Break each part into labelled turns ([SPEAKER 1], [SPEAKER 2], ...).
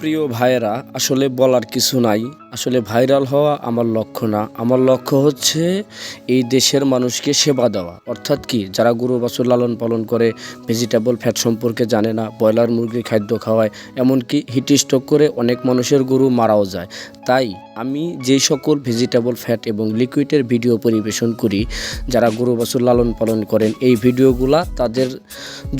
[SPEAKER 1] প্রিয় ভাইয়েরা, আসলে বলার কিছু নাই। আসলে ভাইরাল হওয়া আমার লক্ষ্য না। আমার লক্ষ্য হচ্ছে এই দেশের মানুষকে সেবা দেওয়া। অর্থাৎ কি, যারা গরু বাছুর লালন পালন করে ভেজিটেবল ফ্যাট সম্পর্কে জানে না, ব্রয়লার মুরগি খাদ্য খাওয়ায়, এমনকি হিট স্ট্রোক করে অনেক মানুষের গরু মারাও যায়। তাই আমি যেই সকল ভেজিটেবল ফ্যাট এবং লিকুইডের ভিডিও পরিবেশন করি, যারা গরু বাছুর লালন পালন করেন, এই ভিডিওগুলা তাদের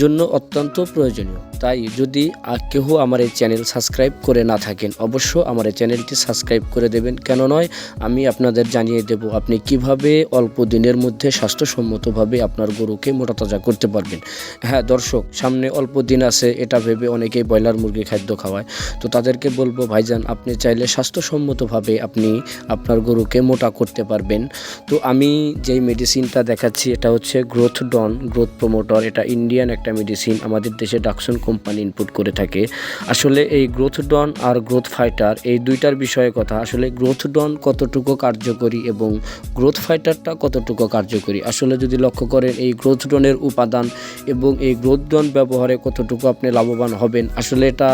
[SPEAKER 1] জন্য অত্যন্ত প্রয়োজনীয়। তাই যদি কেহ আমার এই চ্যানেল সাবস্ক্রাইব করে না থাকেন অবশ্য আমার এই চ্যানেলটি সাবস্ক্রাইব করে দেবেন। কেন নয়, আমি আপনাদের জানিয়ে দেব আপনি কীভাবে অল্প দিনের মধ্যে স্বাস্থ্যসম্মতভাবে আপনার গরুকে মোটা তাজা করতে পারবেন। হ্যাঁ দর্শক, সামনে অল্প দিন আছে, এটা ভেবে অনেকেই ব্রয়লার মুরগি খাদ্য খাওয়ায়। তো তাদেরকে বলব, ভাইজান, আপনি চাইলে স্বাস্থ্যসম্মতভাবে আপনি আপনার গরুকে মোটা করতে পারবেন। তো আমি যেই মেডিসিনটা দেখাচ্ছি, এটা হচ্ছে গ্রোথ ডন গ্রোথ প্রমোটর এটা ইন্ডিয়ান একটা মেডিসিন আমাদের দেশে ডাকসন কোম্পানি ইনপুট করে থাকে। আসলে এই গ্রোথ ডন আর গ্রোথ ফাইটার এই দুইটার বিষয়ে কথা। আসলে গ্রোথ ডন কতটুকু কার্যকরী এবং গ্রোথ ফাইটারটা কতটুকু কার্যকরী? আসলে যদি লক্ষ্য করেন, এই গ্রোথ ডনের উপাদান এবং এই গ্রোথ ডন ব্যবহারে কতটুকু আপনি লাভবান হবেন, আসলে এটা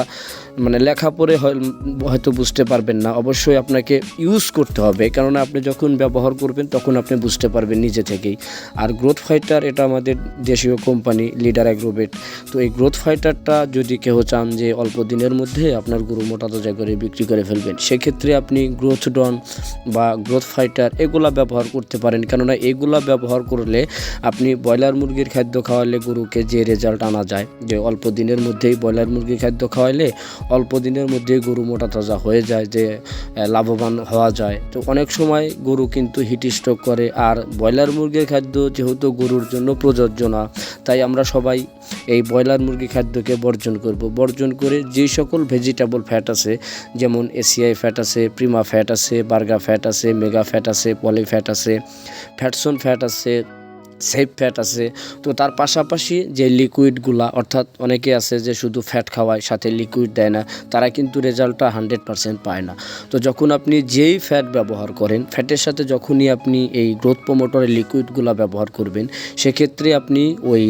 [SPEAKER 1] মানে লেখা পড়ে হয়- হয়তো বুঝতে পারবেন না। অবশ্যই আপনাকে ইউজ করতে হবে। কেননা আপনি যখন ব্যবহার করবেন, তখন আপনি বুঝতে পারবেন নিজে থেকেই। আর গ্রোথ ফাইটার এটা আমাদের দেশীয় কোম্পানি লিডার অ্যাগ্রোবেট তো এই গ্রোথ ফাইটারটা যদি কেউ চান যে অল্প দিনের মধ্যে আপনার গরু মোটা তাজা করে বিক্রি করে ফেলবেন, সেক্ষেত্রে আপনি গ্রোথ ডন বা গ্রোথ ফাইটার এগুলা ব্যবহার করতে পারেন। কেননা এগুলা ব্যবহার করলে আপনি ব্রয়লার মুরগির খাদ্য খাওয়ালে গরুকে যে রেজাল্ট আনা যায়, যে অল্প দিনের মধ্যেই ব্রয়লার মুরগির খাদ্য খাওয়াইলে অল্প দিনের মধ্যে গরু মোটা তাজা হয়ে যায়, যে লাভবান হওয়া যায়। তো অনেক সময় গরু কিন্তু হিট স্ট্রোক করে। আর ব্রয়লার মুরগির খাদ্য যেহেতু গরুর জন্য প্রযোজ্য না, তাই আমরা সবাই এই ব্রয়লার মুরগি খাদ্যকে বর্জন করব। বর্জন করে যে সকল ভেজিটেবল ফ্যাট আছে, যেমন এসিআই ফ্যাট আছে প্রিমা ফ্যাট আছে বার্গা ফ্যাট আছে মেগা ফ্যাট আছে পলি ফ্যাট আছে ফ্যাটসন ফ্যাট আছে সেফ ফ্যাট আছে। তো তার পাশাপাশি যে লিকুইডগুলা অর্থাৎ অনেকে আছে যে শুধু ফ্যাট খাওয়ায়, সাথে লিকুইড দেয় না, তারা কিন্তু রেজাল্টটা হান্ড্রেড পারসেন্ট পায় না। তো যখন আপনি যেই ফ্যাট ব্যবহার করেন ফ্যাটের সাথে যখনই আপনি এই গ্রোথ প্রমোটরের লিকুইডগুলো ব্যবহার করবেন, সেক্ষেত্রে আপনি ওই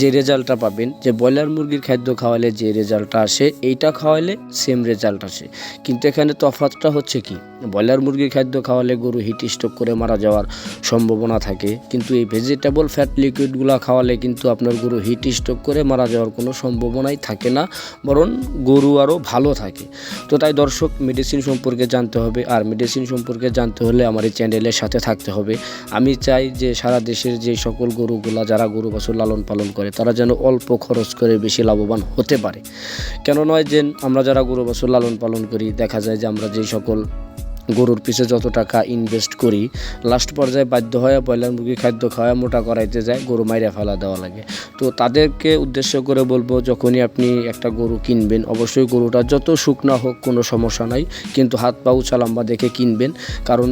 [SPEAKER 1] যে রেজাল্টটা পাবেন, যে ব্রয়লার মুরগির খাদ্য খাওয়ালে যে রেজাল্টটা আসে, এইটা খাওয়ালে সেম রেজাল্ট আসে। কিন্তু এখানে তফাৎটা হচ্ছে কি? ব্রয়লার মুরগির খাদ্য খাওয়ালে গরু হিট স্ট্রোক করে মারা যাওয়ার সম্ভাবনা থাকে, কিন্তু এই ভেজিটেবল ফ্যাট লিকুইডগুলো খাওয়ালে কিন্তু আপনার গরু হিট স্ট্রোক করে মারা যাওয়ার কোনো সম্ভাবনাই থাকে না, বরং গরু আরও ভালো থাকে। তো তাই দর্শক মেডিসিন সম্পর্কে জানতে হবে, আর মেডিসিন সম্পর্কে জানতে হলে আমার এই চ্যানেলের সাথে থাকতে হবে। আমি চাই যে সারা দেশের যে সকল গরুগুলা, যারা গরু বছর লালন পালন করে, তারা যেন অল্প খরচ করে বেশি লাভবান হতে পারে। কেন নয় যে আমরা যারা গরু বছর লালন পালন করি, দেখা যায় যে আমরা যেই সকল গরুর পিছে যত টাকা ইনভেস্ট করি লাস্ট পর্যায়ে বাধ্য হয়ে ব্রয়লার মুরগি খাদ্য খাওয়া মোটা করাইতে যায়, গরু মাইরা ফেলা দেওয়া লাগে। তো তাদেরকে উদ্দেশ্য করে বলব, যখনই আপনি একটা গরু কিনবেন, অবশ্যই গরুটা যত শুকনা হোক কোনো সমস্যা নাই, কিন্তু হাত পা উঁচা লম্বা দেখে কিনবেন। কারণ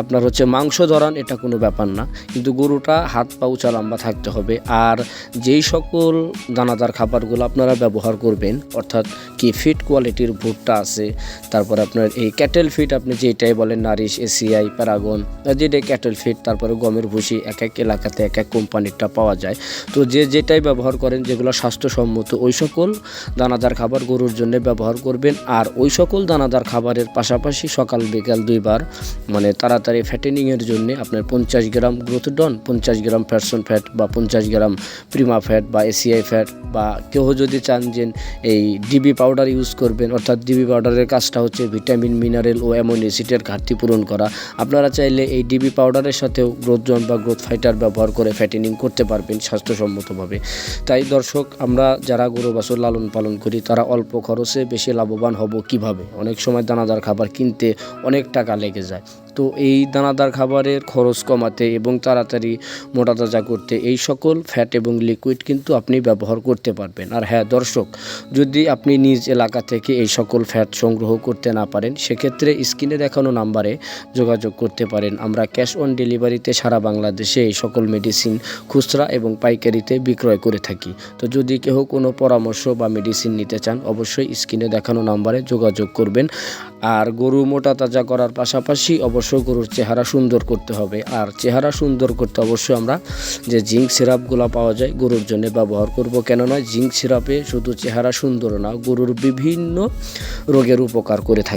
[SPEAKER 1] আপনার হচ্ছে মাংস ধরান, এটা কোনো ব্যাপার না। কিন্তু গরুটা হাত পা উঁচা লম্বা থাকতে হবে। আর যেই সকল দানাদার খাবারগুলো আপনারা ব্যবহার করবেন, অর্থাৎ কি ফিট কোয়ালিটির ভুট্টা আছে, তারপর আপনার এই ক্যাটেল ফিট আপনি যেটাই বলেন নারিশ এসিআই, প্যারাগন, যেটাই ক্যাটেল ফিট, তারপরে গমের ভুসি, এক এক এলাকাতে এক এক কোম্পানিরটা পাওয়া যায়। তো যে যেটাই ব্যবহার করেন, যেগুলো স্বাস্থ্যসম্মত, ওই সকল দানাদার খাবার গরুর জন্য ব্যবহার করবেন। আর ওই সকল দানাদার খাবারের পাশাপাশি সকাল, বিকাল দুইবার মানে তাড়াতাড়ি ফ্যাটেনিংয়ের জন্য আপনার পঞ্চাশ গ্রাম গ্রোথডন পঞ্চাশ গ্রাম ফ্যাটসন ফ্যাট বা পঞ্চাশ গ্রাম প্রিমা ফ্যাট বা এসিআই ফ্যাট বা কেউ যদি চান যে এই ডিবি পাউডার ইউজ করবেন, অর্থাৎ ডিবি পাউডারের কাজটা হচ্ছে ভিটামিন মিনারেল ও অ্যামোনি অ্যাসিডের ঘাটতি পূরণ করা। আপনারা চাইলে এই ডিবি পাউডারের সাথেও গ্রোথ জন বা গ্রোথ ফাইটার ব্যবহার করে ফ্যাটেনিং করতে পারবেন স্বাস্থ্যসম্মতভাবে। তাই দর্শক, আমরা যারা গরু বাছুর লালন পালন করি, তারা অল্প খরচে বেশি লাভবান হব কীভাবে? অনেক সময় দানাদার খাবার কিনতে অনেক টাকা লেগে যায়। তো এই দানাদার খাবারের খরচ কমাতে এবং তাড়াতাড়ি মোটা তাজা করতে এই সকল ফ্যাট এবং লিকুইড কিন্তু আপনি ব্যবহার করতে পারবেন। আর হ্যাঁ দর্শক, যদি আপনি নিজ এলাকা থেকে এই সকল ফ্যাট সংগ্রহ করতে না পারেন, সেক্ষেত্রে স্ক্রিনে দেখানো নাম্বারে যোগাযোগ করতে পারেন। আমরা ক্যাশ অন ডেলিভারিতে সারা বাংলাদেশে এই সকল মেডিসিন খুচরা এবং পাইকারিতে বিক্রয় করে থাকি। তো যদি কেউ কোনো পরামর্শ বা মেডিসিন নিতে চান, অবশ্যই স্ক্রিনে দেখানো নাম্বারে যোগাযোগ করবেন। আর গরু মোটা তাজা করার পাশাপাশি অবশ্য গরুর চেহারা সুন্দর করতে হবে। আর চেহারা সুন্দর করতে অবশ্যই আমরা যে জিঙ্ক সিরাপগুলো পাওয়া যায় গরুর জন্য ব্যবহার করব। কেননা জিঙ্ক সিরাপে শুধু চেহারা সুন্দর না, গরুর বিভিন্ন রোগের উপকার করে থাকে।